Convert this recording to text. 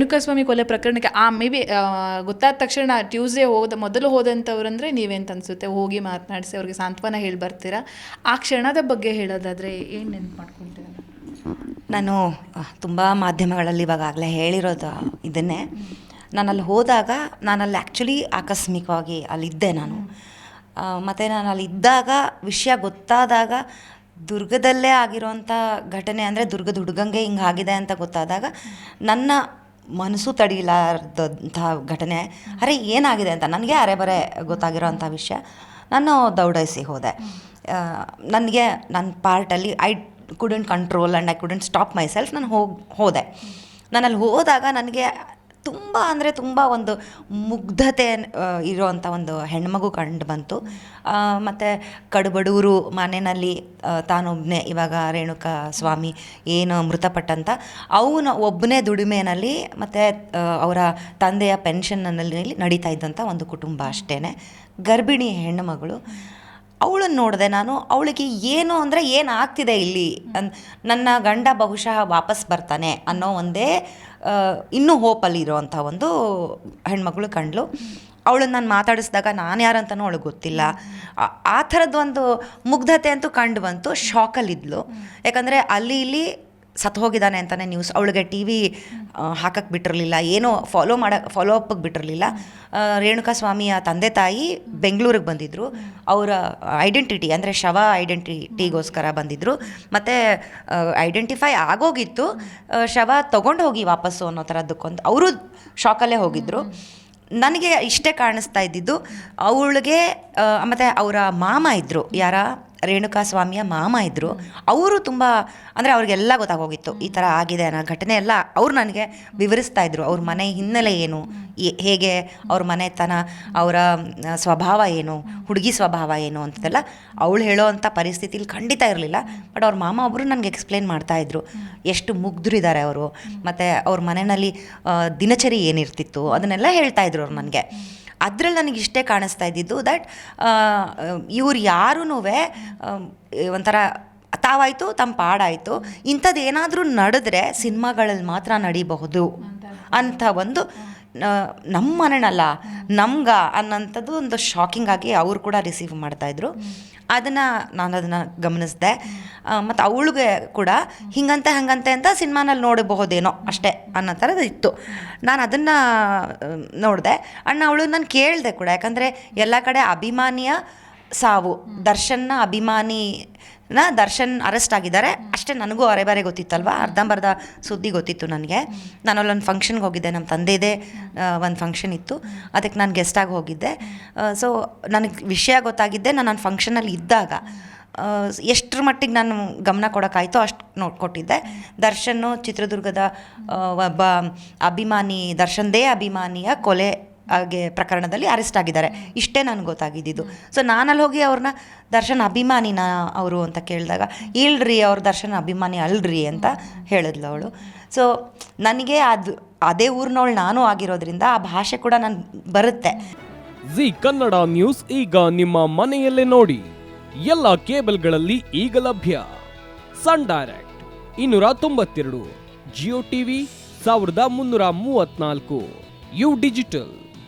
ರೇಣುಕಾಸ್ವಾಮಿ ಕೊಲೆ ಪ್ರಕರಣಕ್ಕೆ, ಆ ಮೇ ಬಿ ಗೊತ್ತಾದ ತಕ್ಷಣ ಟ್ಯೂಸ್ಡೇ ಹೋದ, ಮೊದಲು ಹೋದಂಥವ್ರಂದ್ರೆ ನೀವೇಂತ ಅನ್ಸುತ್ತೆ? ಹೋಗಿ ಮಾತನಾಡಿಸಿ, ಅವ್ರಿಗೆ ಸಾಂತ್ವನ ಹೇಳಿ ಬರ್ತೀರಾ? ಆ ಕ್ಷಣದ ಬಗ್ಗೆ ಹೇಳೋದಾದರೆ ಏನು ನೆನ್ಪು ಮಾಡ್ಕೊಳ್ತೀರ ನಾನು ತುಂಬ ಮಾಧ್ಯಮಗಳಲ್ಲಿ ಇವಾಗಲೇ ಹೇಳಿರೋದು ಇದನ್ನೇ. ನಾನು ಅಲ್ಲಿ ಹೋದಾಗ ನಾನು ಅಲ್ಲಿ ಆ್ಯಕ್ಚುಲಿ ಆಕಸ್ಮಿಕವಾಗಿ ಅಲ್ಲಿದ್ದೆ ನಾನು. ಮತ್ತು ನಾನು ಅಲ್ಲಿ ಇದ್ದಾಗ, ವಿಷಯ ಗೊತ್ತಾದಾಗ, ದುರ್ಗದಲ್ಲೇ ಆಗಿರೋಂಥ ಘಟನೆ ಅಂದರೆ ದುರ್ಗದ ಹುಡುಗಂಗೆ ಹಿಂಗೆ ಆಗಿದೆ ಅಂತ ಗೊತ್ತಾದಾಗ, ನನ್ನ ಮನಸ್ಸು ತಡೀಲಾರ್ದಂಥ ಘಟನೆ. ಅರೆ, ಏನಾಗಿದೆ ಅಂತ ನನಗೆ ಅರೆ ಬರೆ ಗೊತ್ತಾಗಿರೋ ವಿಷಯ. ನಾನು ದೌಡಾಯಿಸಿ ಹೋದೆ. ನನಗೆ ನನ್ನ ಪಾರ್ಟಲ್ಲಿ I couldn't control and I couldn't stop myself ನಾನು ಹೋಗಿ, ಹೋದೆ. ನಾನು ಅಲ್ಲಿ ಹೋದಾಗ ನನಗೆ ತುಂಬ ಅಂದರೆ ತುಂಬ ಒಂದು ಮುಗ್ಧತೆ ಇರುವಂಥ ಒಂದು ಹೆಣ್ಮಗು ಕಂಡು ಬಂತು. ಮತ್ತು ಕಡುಬಡೂರು ಮನೆಯಲ್ಲಿ ತಾನೊಬ್ಬನೇ ಇವಾಗ ರೇಣುಕಾ ಸ್ವಾಮಿ ಏನು ಮೃತಪಟ್ಟಂತ, ಅವನ ಒಬ್ಬನೇ ದುಡಿಮೆನಲ್ಲಿ ಮತ್ತು ಅವರ ತಂದೆಯ ಪೆನ್ಷನ್ನಲ್ಲಿ ನಡೀತಾ ಇದ್ದಂಥ ಒಂದು ಕುಟುಂಬ ಅಷ್ಟೇ ಗರ್ಭಿಣಿ ಹೆಣ್ಣು ಮಗಳು ಅವಳನ್ನು ನೋಡಿದೆ ನಾನು, ಅವಳಿಗೆ ಏನು ಅಂದರೆ ಏನು ಆಗ್ತಿದೆ ಇಲ್ಲಿ? ನನ್ನ ಗಂಡ ಬಹುಶಃ ವಾಪಸ್ ಬರ್ತಾನೆ ಅನ್ನೋ ಒಂದೇ ಇನ್ನೂ ಹೋಪಲ್ಲಿ ಇರೋವಂಥ ಒಂದು ಹೆಣ್ಮಗಳು ಕಂಡ್ಲು ಅವಳನ್ನ ನಾನು ಮಾತಾಡಿಸಿದಾಗ ನಾನು ಯಾರಂತನೂ ಅವಳಿಗೆ ಗೊತ್ತಿಲ್ಲ. ಆ- ಆ ಥರದ್ದು ಒಂದು ಮುಗ್ಧತೆ ಅಂತೂ ಕಂಡು ಬಂತು ಶಾಕಲ್ಲಿದ್ಲು ಯಾಕಂದರೆ ಅಲ್ಲಿ ಇಲ್ಲಿ ಸತ್ತು ಹೋಗಿದ್ದಾನೆ ಅಂತಲೇ ನ್ಯೂಸ್ ಅವಳಿಗೆ ಟಿ ವಿ ಹಾಕಕ್ಕೆ ಬಿಟ್ಟಿರಲಿಲ್ಲ. ಏನೋ ಫಾಲೋ ಮಾಡ ಫಾಲೋ ಅಪ್ಗೆ ಬಿಟ್ಟಿರಲಿಲ್ಲ. ರೇಣುಕಾ ಸ್ವಾಮಿಯ ತಂದೆ ತಾಯಿ ಬೆಂಗಳೂರಿಗೆ ಬಂದಿದ್ದರು ಅವರ ಐಡೆಂಟಿಟಿ ಅಂದರೆ ಶವ ಐಡೆಂಟಿಟಿಗೋಸ್ಕರ ಬಂದಿದ್ದರು ಮತ್ತು ಐಡೆಂಟಿಫೈ ಆಗೋಗಿತ್ತು. ಶವ ತೊಗೊಂಡು ಹೋಗಿ ವಾಪಸ್ಸು ಅನ್ನೋ ಥರದ್ದಕ್ಕೊಂದು ಅವರು ಶಾಕಲ್ಲೇ ಹೋಗಿದ್ದರು ನನಗೆ ಇಷ್ಟೇ ಕಾಣಿಸ್ತಾ ಇದ್ದಿದ್ದು, ಅವಳಿಗೆ ಮತ್ತು ಅವರ ಮಾಮ ಇದ್ದರು ಯಾರ? ರೇಣುಕಾ ಸ್ವಾಮಿಯ ಮಾಮ ಇದ್ದರು ಅವರು ತುಂಬ, ಅಂದರೆ ಅವ್ರಿಗೆಲ್ಲ ಗೊತ್ತಾಗೋಗಿತ್ತು, ಈ ಥರ ಆಗಿದೆ ಅನ್ನೋ ಘಟನೆ ಎಲ್ಲ ಅವ್ರು ನನಗೆ ವಿವರಿಸ್ತಾ ಇದ್ರು, ಅವ್ರ ಮನೆ ಹಿನ್ನೆಲೆ ಏನು ಹೇಗೆ ಅವ್ರ ಮನೆತನ, ಅವರ ಸ್ವಭಾವ ಏನು, ಹುಡುಗಿ ಸ್ವಭಾವ ಏನು ಅಂತದೆಲ್ಲ ಅವಳು ಹೇಳೋ ಅಂಥ ಪರಿಸ್ಥಿತಿಲಿ ಖಂಡಿತ ಇರಲಿಲ್ಲ, ಬಟ್ ಅವ್ರ ಮಾಮ ಒಬ್ಬರು ನನಗೆ ಎಕ್ಸ್ಪ್ಲೇನ್ ಮಾಡ್ತಾ ಇದ್ರು, ಎಷ್ಟು ಮುಗ್ಧರಿದ್ದಾರೆ ಅವರು, ಮತ್ತು ಅವ್ರ ಮನೆಯಲ್ಲಿ ದಿನಚರಿ ಏನಿರ್ತಿತ್ತು, ಅದನ್ನೆಲ್ಲ ಹೇಳ್ತಾ ಇದ್ರು ಅವ್ರು ನನಗೆ. ಅದ್ರಲ್ಲಿ ನನಗೆ ಇಷ್ಟೇ ಕಾಣಿಸ್ತಾ ಇದ್ದಿದ್ದು ದಟ್ ಇವ್ರು ಯಾರೂ ಒಂಥರ ತಾವಾಯಿತು ತಮ್ಮ ಪಾಡಾಯಿತು. ಇಂಥದ್ದು ಏನಾದರೂ ನಡೆದ್ರೆ ಸಿನಿಮಾಗಳಲ್ಲಿ ಮಾತ್ರ ನಡೀಬಹುದು. ಅಂತ. ಒಂದು ನಮ್ಮ ಮನೆನಲ್ಲ ನಮ್ಗ ಅನ್ನೋಂಥದ್ದು ಒಂದು ಶಾಕಿಂಗ್ ಆಗಿ ಅವ್ರು ಕೂಡ ರಿಸೀವ್ ಮಾಡ್ತಾಯಿದ್ರು ಅದನ್ನು ನಾನು ಅದನ್ನು ಗಮನಿಸಿದೆ. ಮತ್ತು ಅವಳಿಗೆ ಕೂಡ ಹಿಂಗಂತೆ ಹಂಗಂತೆ ಅಂತ ಸಿನಿಮಾನಲ್ಲಿ ನೋಡಬಹುದೇನೋ ಅಷ್ಟೇ ಅನ್ನೋ ಥರದ್ದು ಇತ್ತು. ನಾನು ಅದನ್ನು ನೋಡಿದೆ. ಅಣ್ಣ ಅವಳು ನಾನು ಕೇಳಿದೆ ಕೂಡ. ಯಾಕಂದರೆ ಎಲ್ಲ ಕಡೆ ಅಭಿಮಾನಿಯ ಸಾವು. ದರ್ಶನ್ನ ಅಭಿಮಾನಿನ ದರ್ಶನ್ ಅರೆಸ್ಟ್ ಆಗಿದ್ದಾರೆ. ಅಷ್ಟೇ ನನಗೂ ಅರೆಬರೆ ಗೊತ್ತಿತ್ತಲ್ವ? ಅರ್ಧಂಬರ್ಧ ಸುದ್ದಿ ಗೊತ್ತಿತ್ತು ನನಗೆ. ನಾನು ಅಲ್ಲೊಂದು ಫಂಕ್ಷನ್ಗೆ ಹೋಗಿದ್ದೆ. ನಮ್ಮ ತಂದೆದೇ ಒಂದು ಫಂಕ್ಷನ್ ಇತ್ತು. ಅದಕ್ಕೆ ನಾನು ಗೆಸ್ಟಾಗಿ ಹೋಗಿದ್ದೆ. ಸೊ ನನಗೆ ವಿಷಯ ಗೊತ್ತಾಗಿದ್ದೆ. ನಾನು ನನ್ನ ಫಂಕ್ಷನಲ್ಲಿ ಇದ್ದಾಗ ಎಷ್ಟರ ಮಟ್ಟಿಗೆ ನಾನು ಗಮನ ಕೊಡೋಕ್ಕಾಯ್ತೋ ಅಷ್ಟು ನೋಡ್ಕೊಟ್ಟಿದ್ದೆ. ದರ್ಶನ್ನು ಚಿತ್ರದುರ್ಗದ ಒಬ್ಬ ಅಭಿಮಾನಿ ದರ್ಶನ್ದೇ ಅಭಿಮಾನಿಯ ಕೊಲೆ ಹಾಗೆ ಪ್ರಕರಣದಲ್ಲಿ ಅರೆಸ್ಟ್ ಆಗಿದ್ದಾರೆ. ಇಷ್ಟೇ ನನಗೆ ಗೊತ್ತಾಗಿದ್ದಿದ್ದು. ಸೊ ನಾನಲ್ಲಿ ಹೋಗಿ ಅವ್ರನ್ನ ದರ್ಶನ್ ಅಭಿಮಾನಿನ ಅವರು ಅಂತ ಕೇಳಿದಾಗ, ಇಲ್ರಿ ಅವ್ರ ದರ್ಶನ್ ಅಭಿಮಾನಿ ಅಲ್ರಿ ಅಂತ ಹೇಳಿದ್ಲು ಅವಳು. ಸೊ ನನಗೆ ಅದು, ಅದೇ ಊರಿನವಳು ನಾನು ಆಗಿರೋದ್ರಿಂದ ಆ ಭಾಷೆ ಕೂಡ ನಾನು ಬರುತ್ತೆ. ಜಿ ಕನ್ನಡ ನ್ಯೂಸ್ ಈಗ ನಿಮ್ಮ ಮನೆಯಲ್ಲೇ ನೋಡಿ. ಎಲ್ಲ ಕೇಬಲ್ಗಳಲ್ಲಿ ಈಗ ಲಭ್ಯ. ಸನ್ ಡೈರೆಕ್ಟ್ ಇನ್ನೂರ ತೊಂಬತ್ತೆರಡು, ಜಿಯೋ ಟಿವಿ ಸಾವಿರದ ಮುನ್ನೂರ ಮೂವತ್ನಾಲ್ಕು ಯು ಡಿಜಿಟಲ್.